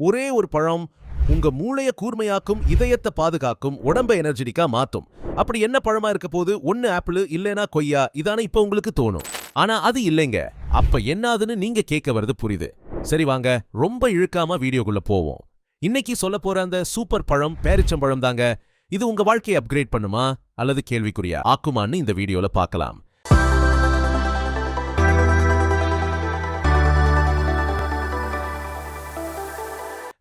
ஒரே ஒரு பழம் உங்க மூளைய கூர்மையாக்கும் இதயத்தை பாதுகாக்கும் உடம்ப எனர்ஜெட்டிக்கா மாத்தும். அப்படி என்ன பழமா இருக்க போது ஒன்னு ஆப்பிள் இல்லைனா கொய்யா. இதானே இப்ப உங்களுக்கு தோணும். ஆனா அது இல்லைங்க. அப்ப என்னாதுன்னு நீங்க கேட்க வர்றது புரியுது. சரி வாங்க ரொம்ப இழுக்காம வீடியோக்குள்ள போவோம். இன்னைக்கு சொல்ல போற அந்த சூப்பர் பழம் பேரிச்சம்பழம் தாங்க. இது உங்க வாழ்க்கையை அப்கிரேட் பண்ணுமா? அல்லது கேள்விக்குறியா? ஆக்குமான்னு இந்த வீடியோல பார்க்கலாம்.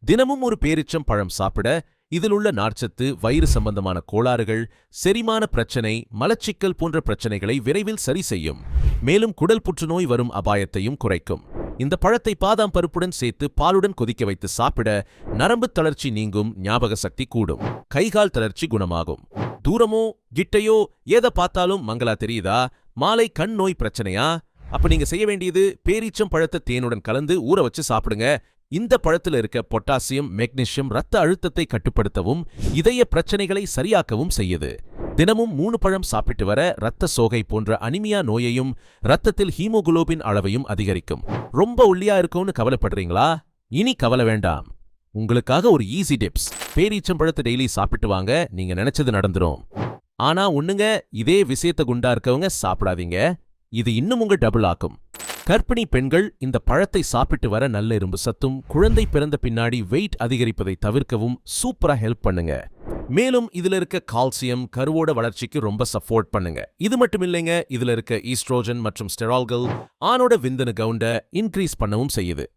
தினமும் ஒரு பேரிச்சம் பழம் சாப்பிட இதில் உள்ள நார்ச்சத்து வயிறு சம்பந்தமான கோளாறுகள் செரிமான பிரச்சனை மலச்சிக்கல் போன்ற பிரச்சனைகளை விரைவில் சரி செய்யும். மேலும் குடல் புற்றுநோய் வரும் அபாயத்தையும் குறைக்கும். இந்த பழத்தை பாதாம் பருப்புடன் சேர்த்து பாலுடன் கொதிக்க வைத்து சாப்பிட நரம்பு தளர்ச்சி நீங்கும் ஞாபக சக்தி கூடும். கைகால் தளர்ச்சி குணமாகும். தூரமோ கிட்டையோ எதை பார்த்தாலும் மங்களா தெரியுதா? மாலை கண் நோய் பிரச்சனையா? அப்ப நீங்க செய்ய வேண்டியது பேரீச்சம் பழத்தை தேனுடன் கலந்து ஊற வச்சு சாப்பிடுங்க. இந்த பழத்துல இருக்க பொட்டாசியம் மெக்னீசியம் ரத்த அழுத்தத்தை கட்டுப்படுத்தவும் இதய பிரச்சனைகளை சரியாக்கவும் செய்யுது. தினமும் மூணு பழம் சாப்பிட்டு வர ரத்த சோகை போன்ற அனிமியா நோயையும் ரத்தத்தில் ஹீமோகுளோபின் அளவையும் அதிகரிக்கும். ரொம்ப ஒல்லியா இருக்கும்னு கவலைப்படுறீங்களா? இனி கவலை வேண்டாம். உங்களுக்காக ஒரு ஈஸி டிப்ஸ் பேரீச்சம்பழத்தை டெய்லி சாப்பிட்டு வாங்க. நீங்க நினைச்சது நடந்துரும். ஆனா ஒண்ணுங்க இதே விஷயத்த குண்டா இருக்கவங்க சாப்பிடாதீங்க. இது இன்னும் உங்க டபுள் ஆக்கும். கர்ப்பிணி பெண்கள் இந்த பழத்தை சாப்பிட்டு வர நல்ல இரும்பு சத்தும் குழந்தை பிறந்த பின்னாடி வெயிட் அதிகரிப்பதை தவிர்க்கவும் சூப்பரா ஹெல்ப் பண்ணுங்க. மேலும் இதுல இருக்க கால்சியம் கருவோட வளர்ச்சிக்கு ரொம்ப சப்போர்ட் பண்ணுங்க. இது மட்டும் இல்லைங்க இதுல இருக்க ஈஸ்ட்ரோஜன் மற்றும் ஸ்டெரால்கள் ஆணோட விந்தனு கவுண்ட இன்க்ரீஸ் பண்ணவும் செய்யுது.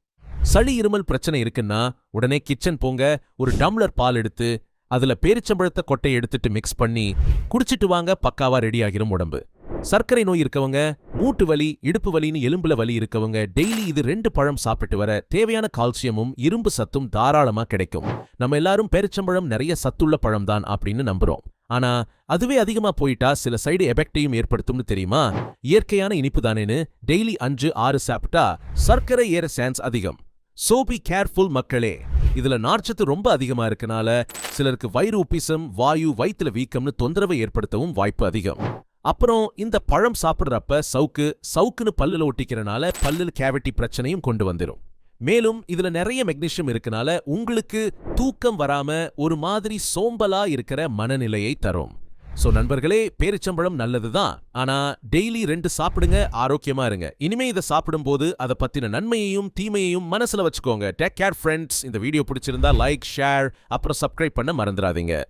சளி இருமல் பிரச்சனை இருக்குன்னா உடனே கிச்சன் போங்க ஒரு டம்ளர் பால் எடுத்து அதுல பேரிச்சம்பழத்தை கொட்டை எடுத்துட்டு மிக்ஸ் பண்ணி குடிச்சிட்டு வாங்க பக்காவா ரெடி ஆகிரும் உடம்பு. சர்க்கரை நோய் இருக்கவங்க மூட்டு வலி இடுப்பு வலின்னு எலும்புல வலி இருக்கவங்க டெய்லி இது ரெண்டு பழம் சாப்பிட்டு வர தேவையான கால்சியமும் இரும்பு சத்தும் தாராளமா கிடைக்கும். நம்ம எல்லாரும் பெருச்சம்பழம் நிறைய சத்துள்ள பழம் தான் அப்படின்னு நம்புறோம். ஆனா அதுவே அதிகமா போயிட்டா சில சைடு எஃபெக்டையும் ஏற்படுத்தும்னு தெரியுமா? இயற்கையான இனிப்பு தானேன்னு டெய்லி அஞ்சு ஆறு சாப்பிட்டா சர்க்கரை ஏற சான்ஸ் அதிகம். சோ பி கேர்ஃபுல் மக்களே. இதுல நார்ச்சத்து ரொம்ப அதிகமா இருக்கனால சிலருக்கு வயிறு உப்பிசம் வாயு வயித்துல வீக்கம்னு தொந்தரவை ஏற்படுத்தவும் வாய்ப்பு அதிகம். அப்புறம் இந்த பழம் சாப்பிடுறப்ப சவுக்கு சவுக்குன்னு பல்லுல ஒட்டிக்கிறனால பல்லுல கேவிட்டி பிரச்சனையும் கொண்டு வந்துரும். மேலும் இதுல நிறைய மெக்னீஷியம் இருக்கனால உங்களுக்கு தூக்கம் வராம ஒரு மாதிரி சோம்பலா இருக்கிற மனநிலையை தரும். சோ நண்பர்களே பேரிச்சம்பழம் நல்லது தான் ஆனா டெய்லி ரெண்டு சாப்பிடுங்க ஆரோக்கியமா இருங்க. இனிமே இதை சாப்பிடும்போது அதை பத்தின நன்மையையும் தீமையையும் மனசுல வச்சுக்கோங்க. டேக் கேர் ஃப்ரெண்ட்ஸ் இந்த வீடியோ பிடிச்சிருந்தா லைக் ஷேர் அப்புறம் சப்ஸ்கிரைப் பண்ண மறந்துடாதீங்க.